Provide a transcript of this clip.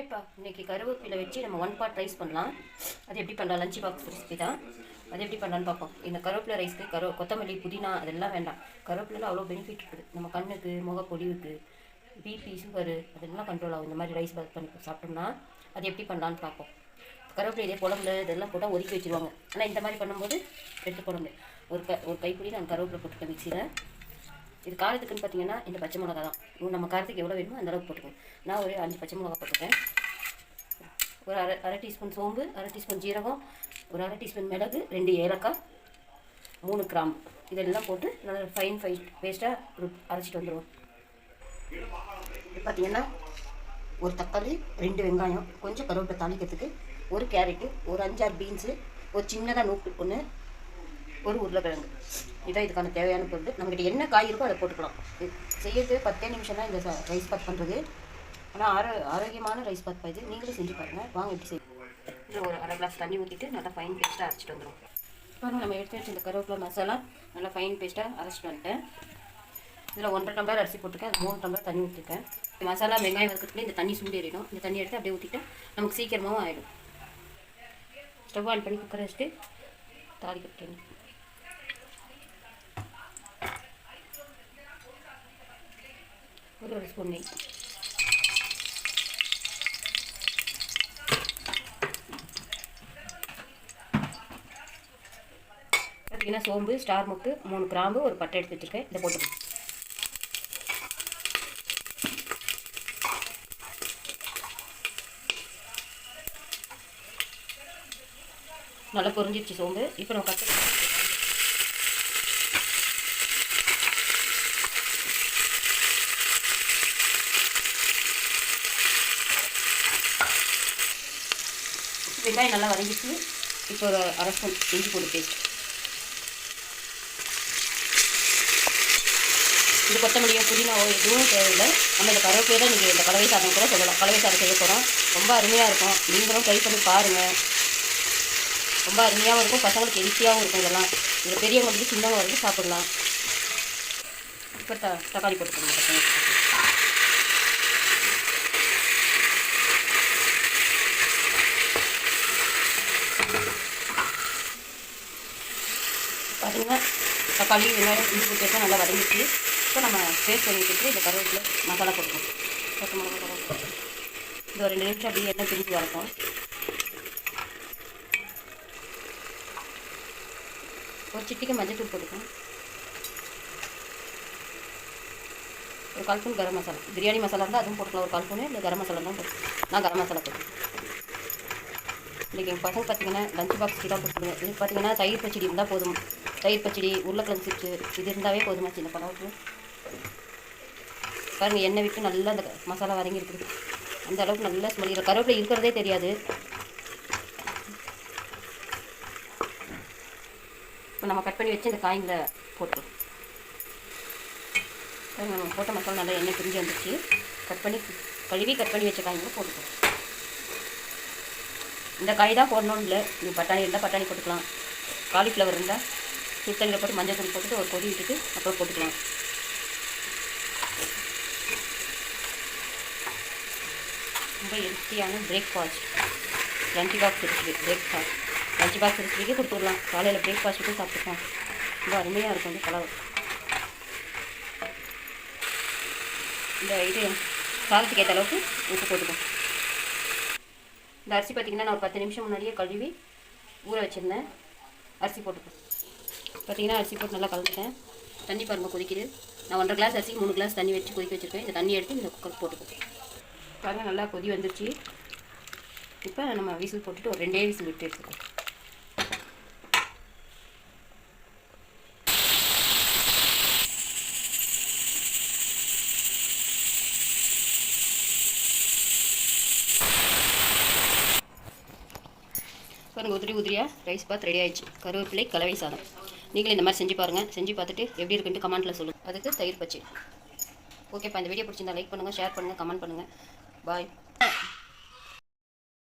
ஹாய்ப்பா இன்னைக்கு கருவேப்பிலை வச்சு நம்ம ஒன் பார்ட் ரைஸ் பண்ணலாம். அது எப்படி பண்ணலாம்? லஞ்ச் பாக்ஸ் ரெசிபி தான். அது எப்படி பண்ணலான்னு பார்ப்போம். இந்த கருவேப்பிலை ரைஸ்க்கு கரு கொத்தமல்லி புதினா அதெல்லாம் வேண்டாம். கருவேப்பிலையில் அவ்வளோ பெனிஃபிட் இருக்குது. நம்ம கண்ணுக்கு முகப்பொடிவுக்கு பிபி சுகரு அதெல்லாம் கண்ட்ரோல் ஆகும். இந்த மாதிரி ரைஸ் பாக் பண்ணி சாப்பிட்டோம்னா அது எப்படி பண்ணலான்னு பார்ப்போம். கருவேப்பிலை இதே குழம்புல இதெல்லாம் போட்டால் ஒதுக்கி வச்சிருவாங்க. ஆனால் இந்த மாதிரி பண்ணும்போது எடுத்து போட ஒரு க ஒரு கைப்பிடி நான் கருவேப்பிலை போட்டுருக்கேன் மிக்சியில் இது காரத்துக்குன்னு பார்த்தீங்கன்னா இந்த பச்சை மிளகா தான். உங்க நம்ம காரத்துக்கு எவ்வளோ வேணுமோ அந்தளவுக்கு போட்டுக்கோங்க நான் ஒரு அஞ்சு பச்சை மிளகா போட்டுருக்கேன் ஒரு அரை அரை டீஸ்பூன் சோம்பு அரை டீஸ்பூன் ஜீரகம் ஒரு அரை டீஸ்பூன் மிளகு ரெண்டு ஏலக்காய் மூணு கிராம்பு. இதெல்லாம் போட்டு நல்லா ஃபைன் ஃபை பேஸ்ட்டாக அரைச்சிட்டு வந்துடுவோம் இது பார்த்தீங்கன்னா ஒரு தக்காளி ரெண்டு வெங்காயம் கொஞ்சம் கருவேப்பிலை தாளிக்கிறதுக்கு ஒரு கேரட்டு ஒரு அஞ்சாறு பீன்ஸு ஒரு சின்னதாக நூக்கு ஒன்று ஒரு உருளைக்கிழங்கு. இதான் இதுக்கான தேவையான பொருள் நம்மகிட்ட என்ன காய் இருக்கோ அதை போட்டுக்கலாம். செய்யறது பத்தே நிமிஷம் தான் இந்த ரைஸ் பாத் பண்ணுறது ஆனால் ஆரோ ஆரோக்கியமான ரைஸ் பாத் இது. நீங்களும் செஞ்சு பாருங்கள் வாங்க எப்படி செய்யும் இதில் ஒரு அரை கிளாஸ் தண்ணி ஊற்றிட்டு நல்லா ஃபைன் பேஸ்ட்டாக அரைச்சிட்டு வந்துடும் பாருங்கள் நம்ம எடுத்து வச்சு இந்த கருவேப்பிலை மசாலா நல்லா ஃபைன் பேஸ்ட்டாக அரைச்சிட்டு வந்துட்டேன். இதில் ஒன்றரை டம்ளர் அரிசி போட்டிருக்கேன். அது மூணு டம்ளர் தண்ணி ஊற்றிருக்கேன் இந்த மசாலா வெங்காயம் வறுக்கிறதுல இந்த தண்ணி சூடேறிடும் இந்த தண்ணி எடுத்து அப்படியே ஊற்றிட்டா நமக்கு சீக்கிரமாகவும் ஆகிடும் ஸ்டவ் ஆன் பண்ணி குக்கரை வச்சுட்டு தாலி கட்டணும் ஒரு ஒரு ஸ்பூன் நெய் பார்த்தீங்கன்னா சோம்பு ஸ்டார் முக்கு மூணு கிராம்பு ஒரு பட்டை எடுத்து வச்சுருக்கேன். இதை போட்டு நல்லா பொறிஞ்சிருச்சு சோம்பு. இப்போ நம்ம கட்டு வெங்காயம் நல்லா வதங்கிட்டு இப்போ ஒரு அரை ஸ்பூன் இஞ்சி பூண்டு பேஸ்ட். இது கொத்தமல்லியோ புதினாவோ எதுவும் தேவையில்லை. நம்ம இந்த கருவேப்பிலை தான் நீங்கள் இந்த கலவை சாதம் கூட சொல்லலாம். கலவை சாதம் செய்ய போகிறோம் ரொம்ப அருமையாக இருக்கும். நீங்களும் ட்ரை பண்ணி பாருங்கள் ரொம்ப அருமையாகவும் இருக்கும். பசங்களுக்கு ஹெல்த்தியாகவும் இருக்கும் இதெல்லாம். இதில் பெரியவங்களுக்கு சின்னவங்க வரைக்கும் சாப்பிடலாம். இப்போ த தக்காளி போட்டுக்கோங்க தக்காளி பார்த்தீங்கன்னா தக்காளி வெங்காயம் இஞ்சி போட்டு நல்லா வதங்கிச்சு இப்போ நம்ம பேஸ்ட் பண்ணி வச்சுட்டு இந்த கருவேப்பிலை மசாலா போட்டுக்கணும் பச்சை மிளகா கருவேப்பிலை இது ஒரு ரெண்டு நிமிஷம் அப்படியே எண்ணெய் பிரிஞ்சு வரட்டும். ஒரு சிட்டிக்கு மஞ்சள் போட்டுக்கணும் ஒரு கால் ஸ்பூன் கரம் மசாலா. பிரியாணி மசாலா இருந்தால் அதுவும் போட்டுக்கலாம். ஒரு கால் ஸ்பூனு இல்லை கரம் மசாலா தான் போட்டுக்கலாம். நான் கரம் மசாலா போட்டுக்கேன் இன்றைக்கி எங்கள் பசங்க பார்த்தீங்கன்னா லஞ்ச் பாக்ஸ் தான் கொடுத்துருங்க இது பார்த்தீங்கன்னா தயிர் பச்சடி இருந்தால் போதும். தயிர் பச்சடி உருளைக்கிழங்கு சிப்ஸு இது இருந்தாவே போதுமா சின்ன பழவுக்கு பாருங்கள் எண்ணெய் விட்டு நல்லா அந்த மசாலா வதங்கி இருக்குது அந்த அளவுக்கு நல்லா ஸ்மெல் இதில் கருவேப்பிலை இருக்கிறதே தெரியாது. இப்போ நம்ம கட் பண்ணி வச்சு இந்த காய்களை போட்டுருவோம் பாருங்க நம்ம போட்ட மசாலா நல்லா எண்ணெய் பிரிஞ்சு வந்துச்சு கட் பண்ணி கழுவி கட் பண்ணி வச்ச காய்களை போட்டுக்குவோம் இந்த காய் தான் போடணும்னு இல்லை நீங்கள் பட்டாணி இருந்தால் பட்டாணி போட்டுக்கலாம். காலிஃப்ளவர் இருந்தால் சுத்தலில் போட்டு மஞ்சள் தூள் போட்டுட்டு ஒரு கொதி விட்டுட்டு அப்புறம் போட்டுக்கலாம். ரொம்ப ஹெல்த்தியான பிரேக்ஃபாஸ்ட் லஞ்ச் பாக்ஸ் இருக்குது. பிரேக்ஃபாஸ்ட் லஞ்ச் பாக்ஸ் இருக்கிறதுக்கே கொடுத்துடலாம். காலையில் பிரேக்ஃபாஸ்ட்டுக்கும் சாப்பிட்டுக்கலாம். ரொம்ப அருமையாக இருக்கும் இந்த கலவை இந்த இது காலத்துக்கு ஏற்ற அளவுக்கு உப்பு போட்டுக்கோம் இந்த அரிசி பார்த்திங்கன்னா நான் ஒரு பத்து நிமிஷம் முன்னாடியே கழுவி ஊற வச்சுருந்தேன். அரிசி போட்டுப்பேன் பார்த்தீங்கன்னா அரிசி போட்டு நல்லா கலந்துட்டேன். தண்ணி பாருங்கள் கொதிக்குது. நான் ஒன்றரை கிளாஸ் அரிசிக்கு மூணு கிளாஸ் தண்ணி வச்சு கொதிக்க வச்சுருக்கேன். இந்த தண்ணி எடுத்து இந்த குக்கர் போட்டுக்கோங்க பாருங்கள் நல்லா கொதி வந்துருச்சு. இப்போ நம்ம விசில் போட்டுட்டு ஒரு ரெண்டே விசில் விட்டு எடுத்துக்கலாம் பாருங்கள் உதிரி உதிரியாக ரைஸ் பாத் ரெடி ஆயிடுச்சு. கருவேப்பிலை கலவை சாதம். நீங்களும் இந்த மாதிரி செஞ்சு பாருங்கள் செஞ்சு பார்த்துட்டு எப்படி இருக்குன்ட்டு கமெண்ட்டில் சொல்லுங்கள் அதுக்கு தயிர் பச்சை ஓகேப்பா இந்த வீடியோ பிடிச்சிருந்தா லைக் பண்ணுங்கள் ஷேர் பண்ணுங்கள் கமெண்ட் பண்ணுங்கள் பாய்